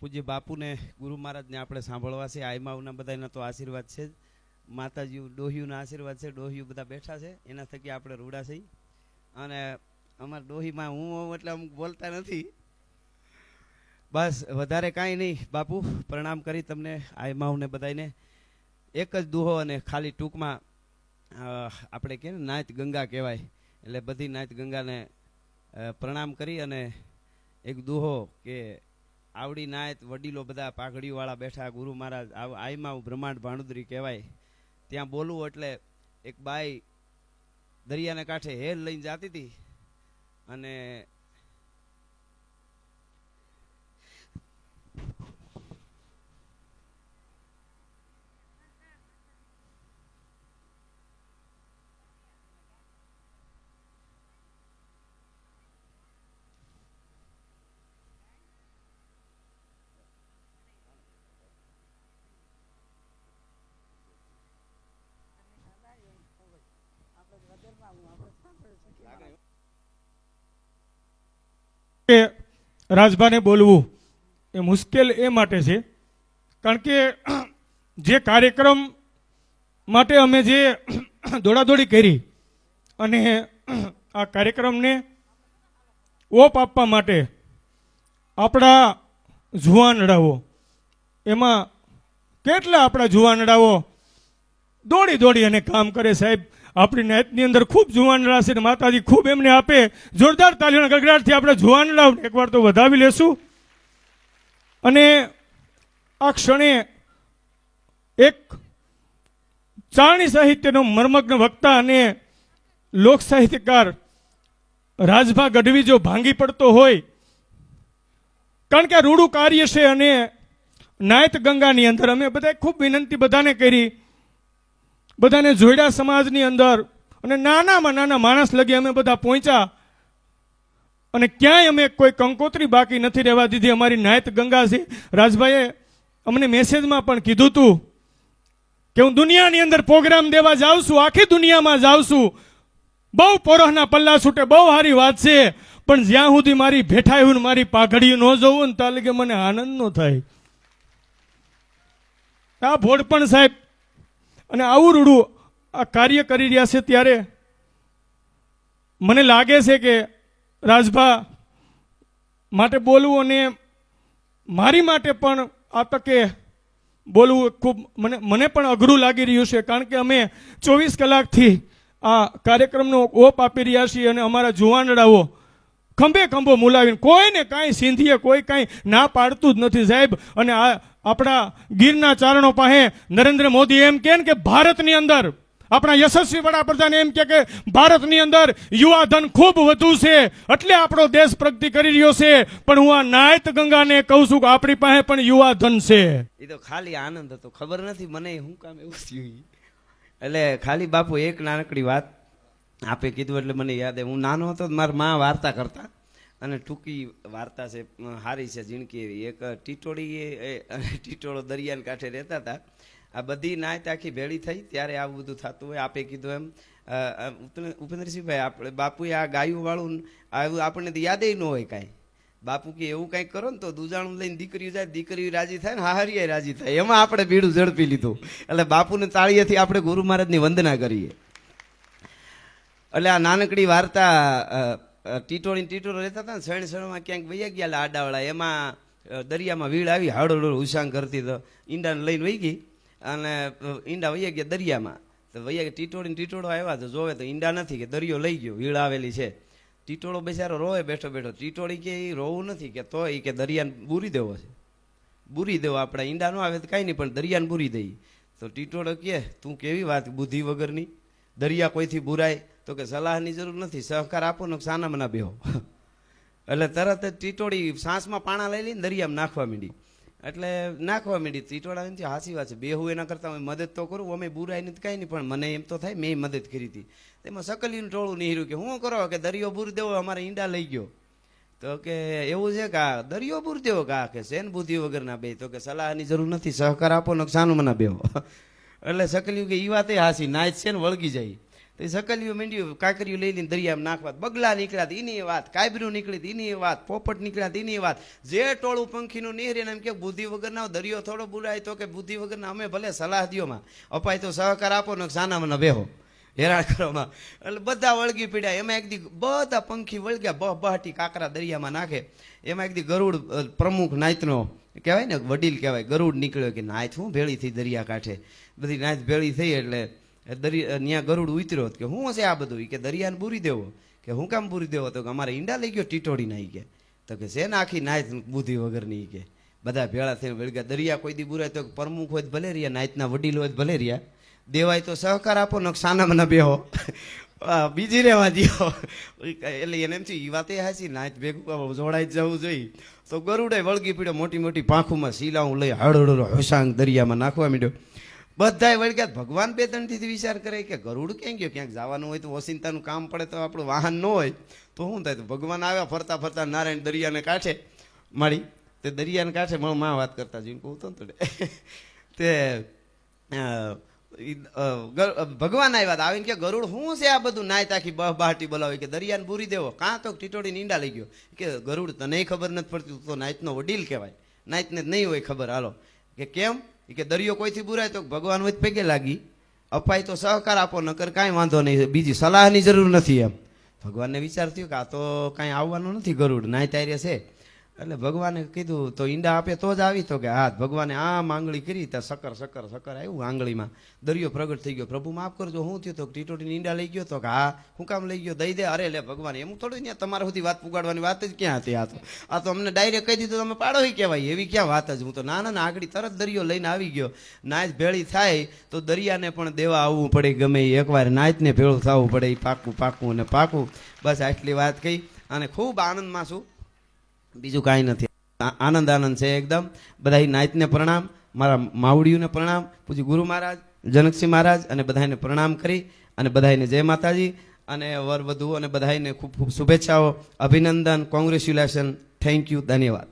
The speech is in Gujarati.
પૂજ્ય બાપુને ગુરુ મહારાજને આપણે સાંભળવા છે. આઈમાવના બધાના તો આશીર્વાદ છે જ. માતાજી ડોહિયુના આશીર્વાદ છે. ડોહિયું બધા બેઠા છે. એના થકી આપણે રૂડા થઈ અને અમારા ડોહીમાં હું હોઉં એટલે અમુક બોલતા નથી. બસ, વધારે કાંઈ નહીં. બાપુ, પ્રણામ કરી તમને આઈમાવને બધાને એક જ દુહો અને ખાલી ટૂંકમાં આપણે કે ને, નાચ ગંગા કહેવાય. એટલે બધી નાચ ગંગાને પ્રણામ કરી અને એક દુહો કે આવડી નાયત વડીલો બધા પાઘડીવાળા બેઠા, ગુરુ મહારાજ આઈમાં બ્રહ્માંડ ભાણુદરી કહેવાય. ત્યાં બોલવું એટલે એક બાઈ દરિયાના કાંઠે હેલ લઈને જાતી હતી અને રાજભાને બોલવું એ મુશ્કેલ એ માટે છે. કારણ કે જે કાર્યક્રમ માટે અમે જે દોડાદોડી કરી અને આ કાર્યક્રમને ઓપ આપવા માટે આપણા જુવાનડાઓ એમાં કેટલા આપણા જુવાનડાઓ દોડી દોડી અને કામ કરે સાહેબ. આપણી નાયતની અંદર ખૂબ જુવાનડા છે માતાજી ખૂબ એમને આપે. જોરદાર તાલીઓના ગગડાટથી આપણે જુવાનડા એકવાર તો વધાવી લેશું. અને આ ક્ષણે એક ચાણી સાહિત્યનો મર્મગ્ન વક્તા અને લોક સાહિત્યકાર રાજભા ગઢવી જો ભાંગી પડતો હોય, કારણ કે રૂડું કાર્ય છે અને નાયત ગંગાની અંદર અમે બધા ખૂબ વિનંતી બધાને કરી. બધાને જોયડા સમાજની અંદર અને નાનામાં નાના માણસ લગી અમે બધા પહોંચ્યા. અને ક્યાંય અમે કોઈ કંકોત્રી બાકી નથી રહેવા દીધી. અમારી નાયત ગંગાજી રાજભાઈએ અમને મેસેજમાં પણ કીધું તું કે હું દુનિયાની અંદર પ્રોગ્રામ દેવા જાઉં છું, આખી દુનિયામાં જાઉં છું. બહુ પોરહના પલ્લા છૂટે, બહુ સારી વાત છે. પણ જ્યાં સુધી મારી ભેઠાયું ને મારી પાઘડી ન જોવું ને ત્યાં લગે મને આનંદ ન થાય. આ ભોડપણ સાહેબ અને આવું રૂડું આ કાર્ય કરી રહ્યા છે ત્યારે મને લાગે છે કે રાજભા માટે બોલવું અને મારી માટે પણ આ તકે બોલવું ખૂબ મને મને પણ અઘરું લાગી રહ્યું છે, કારણ કે અમે ચોવીસ કલાકથી આ કાર્યક્રમનો ઓપ આપી રહ્યા છીએ અને અમારા જુવાનડાઓ ખંભે ખંભો મુલાવીને કોઈને કાંઈ સિંધીએ કોઈ કાંઈ ના પાડતું જ નથી સાહેબ. અને આ આપણા ગીરના ચારણો પાસે નરેન્દ્ર મોદી એમ કહે કે ભારતની અંદર, આપણા યશસ્વી વડાપ્રધાન એમ કે ભારતની અંદર યુવા ધન ખૂબ વધુ છે, એટલે આપણો દેશ પ્રગતિ કરી રહ્યો છે, પણ હું આ નાયત ગંગાને કહું છું કે આપણી પાસે પણ યુવા ધન છે. એ તો ખાલી આનંદ હતો, ખબર નથી મને શું કામ એવું થયું એટલે ખાલી બાપુ એક નાનકડી વાત આપે કીધું એટલે મને યાદ હું નાનો હતો મારા માં વાર્તા કરતા. અને ટૂંકી વાર્તા છે હારી છે, ઝીણકી એવી. એક ટીટોળી ટીટોળો દરિયાને કાંઠે રહેતા હતા. આ બધી નાયત આખી ભેળી થઈ, ત્યારે આવું બધું થતું હોય. આપે કીધું એમ ઉપેન્દ્રસિંહભાઈ, આપણે બાપુએ આ ગાયું વાળું આવું આપણને તો યાદેય ન હોય કાંઈ. બાપુ કે, એવું કાંઈક કરો ને તો દુજાણું લઈને દીકરીઓ જાય, દીકરીઓ રાજી થાય ને હાહરીએ રાજી થાય. એમાં આપણે બીડું ઝડપી લીધું. એટલે બાપુને તાળીએથી આપણે ગુરુ મહારાજની વંદના કરીએ. એટલે આ નાનકડી વાર્તા ટીટોળી ટીટોળો રહેતા હતા ને શણ શણમાં ક્યાંક વૈયા ગયા આડાવાળા, એમાં દરિયામાં વીળ આવી હાડોડો ઉસાંગ કરતી તો ઈંડાને લઈને વહી ગઈ. અને ઈંડા વૈયા ગયા દરિયામાં. તો વૈયા ટીટોળી ટીટોળો આવ્યા તો જોવે તો ઈંડા નથી કે દરિયો લઈ ગયો વીળ આવેલી છે. ટીટોળો બેચારો રોવે બેઠો બેઠો. ટીટોળી કે એ રોવું નથી કે તો એ કે દરિયાને બૂરી દેવો છે. બૂરી દેવો, આપણે ઈંડા ન આવે તો કાંઈ નહીં, પણ દરિયાને બૂરી દઈ તો ટીટોળો કે તું કેવી વાત, બુદ્ધિ વગરની? દરિયા કોઈથી બુરાય? તો કે સલાહની જરૂર નથી, સહકાર આપો ને સાનામાં ના બેહો. એટલે તરત જ ટીટોળી સાંસમાં પાણા લઈ લઈને દરિયામાં નાખવા માંડી. એટલે નાખવા માંડી, ટીટોળા એમ હાસી વાત છે, બેહું એના કરતાં અમે મદદ તો કરું, અમે બુરાય નથી, કાંઈ નહીં, પણ મને એમ તો થાય, મેં મદદ કરી હતી. એમાં સકલીનું ટોળું નીહર્યું કે, હું કરો, કે દરિયો બુર દેવો, અમારે ઈંડા લઈ ગયો. તો કે, એવું છે કે આ દરિયો બુર દેવો, કે આ કે શેન બુદ્ધિ વગરના બે? તો કે, સલાહની જરૂર નથી, સહકાર આપો ને મને મના બેહો. એટલે સકલ્યું કે એ વાતે હાસી નાચ છે ને વળગી જાય. સકલિયું મીંડ્યું, કાંકરિયું લઈ લઈને દરિયામાં નાખવા. બગલા નીકળ્યા એની વાત કાયબરું નીકળી એની વાત, પોપટ નીકળ્યા એની વાત. જે ટોળું પંખીનું નીહરી એમ કે, બુદ્ધિ વગરના દરિયો થોડો બુરાય તો કે બુદ્ધિ વગરના અમે ભલે સલાહ દિયોમાં અપાય તો સહકાર આપો ને સાનામાં બેહો. હેરાન કરવામાં. એટલે બધા વળગી પીડ્યા. એમાં એક દી બધા પંખી વળગ્યા બહ બહાટી કાકરા દરિયામાં નાખે. એમાં એક દી ગરુડ પ્રમુખ નાયતનો કહેવાય ને, વડીલ કહેવાય, ગરુડ નીકળ્યો કે નાયત હું ભેળી થઈ દરિયા કાંઠે? બધી નાયત ભેળી થઈ એટલે ત્યાં ગરુડ ઉતર્યો કે હું હશે આ બધું? કે દરિયાને બૂરી દેવો. કે હું કામ બૂરી દેવો? તો કે અમારે ઈંડા લઈ ગયો ટીટોડી નાઈ કે. તો કે છે ને આખી નાયત બુદ્ધિ વગરની કે? બધા ભેળા થઈને વળગ્યા દરિયા કોઈ દી બુરાય તો પ્રમુખ હોય ભલે રહ્યા, નાયતના વડીલ હોય ભલે રહ્યા. દેવાય તો સહકાર આપો ને સાના ન બેહો. બીજી રહેવા દો એટલે એને એમ થયું, ઈ વાતે હાચી નાચ ભેગું જોડાઈ જવું જોઈએ. તો ગરુડે વળગી પીડ્યો મોટી મોટી પાંખુંમાં હું લઈ હળહળો હોસાંગ દરિયામાં નાખવા માંડ્યો. બધાય વળગ્યા ભગવાન બે ત્રણથી વિચાર કરે કે ગરુડ ક્યાં ગયો? ક્યાંક જવાનું હોય તો ઓસિંતાનું કામ પડે તો આપણું વાહન ન હોય. તો શું થાય? તો ભગવાન આવ્યા, ફરતા ફરતા નારાયણ દરિયાને કાંઠે મારી તે દરિયાને કાંઠે મને માં વાત કરતા જોઈને કહું તો તે ભગવાન આવ્યા હતા. આવીને કે ગરુડ, શું છે આ બધું? નાય તાખી બહ બહાટી બોલાવી કે દરિયાને પૂરી દેવો. કાં તો ટીટોડી નીંડા લઈ ગયો. કે ગરુડ, તને ખબર નથી પડતી, તો નાયતનો વડીલ કહેવાય. નાયતને નહીં હોય ખબર. હાલો. કે કેમ? કે દરિયો કોઈથી બુરાય તો ભગવાન વચ્ચે પેગે લાગી. અપાય તો સહકાર આપો, નકર કાંઈ વાંધો નહીં. બીજી સલાહની જરૂર નથી એમ. ભગવાનને વિચાર થયો કે આ તો કાંઈ આવવાનું નથી ગરુડ, નાય તાર્ય છે. એટલે ભગવાને કીધું, તો ઈંડા આપે તો જ આવી. તો કે, હા, ભગવાને આમ આંગળી કરી ત્યાં સકર સકર સકર આવ્યું આંગળીમાં. દરિયો પ્રગટ થઈ ગયો. પ્રભુ, માફ કરજો, હું થયું તો ટીટોટીને ઈંડા લઈ ગયો તો કે, હા, હું કામ લઈ ગયો, દઈ દે. અરે, લે, ભગવાન, એમ થોડું ત્યાં તમારા સુધી વાત પુગાડવાની વાત જ ક્યાં હતી આ તો? આ તો અમને ડાયરેક્ટ કહી દીધું, તમે પાડો કહેવાય. એવી ક્યાં વાત જ? હું તો નાના ના આગળ તરત દરિયો લઈને આવી ગયો. નાચ ભેળી થાય તો દરિયાને પણ દેવા આવવું પડે ગમે એકવાર. નાચને ભેળું થવું પડે, એ પાકું પાકું અને પાકું. બસ આટલી વાત કહી. અને ખૂબ આનંદમાં છું. બીજું કાંઈ નથી. આનંદ આનંદ છે એકદમ. બધા નાયતને પ્રણામ, મારા માવડીઓને પ્રણામ પૂજી ગુરુ મહારાજ, જનકસિંહ મહારાજ, અને બધાને પ્રણામ કરી, અને બધાને જય માતાજી, અને વર વધુ અને બધાને ખૂબ ખૂબ શુભેચ્છાઓ, અભિનંદન, કોંગ્રેચ્યુલેશન, થેન્ક યુ, ધન્યવાદ.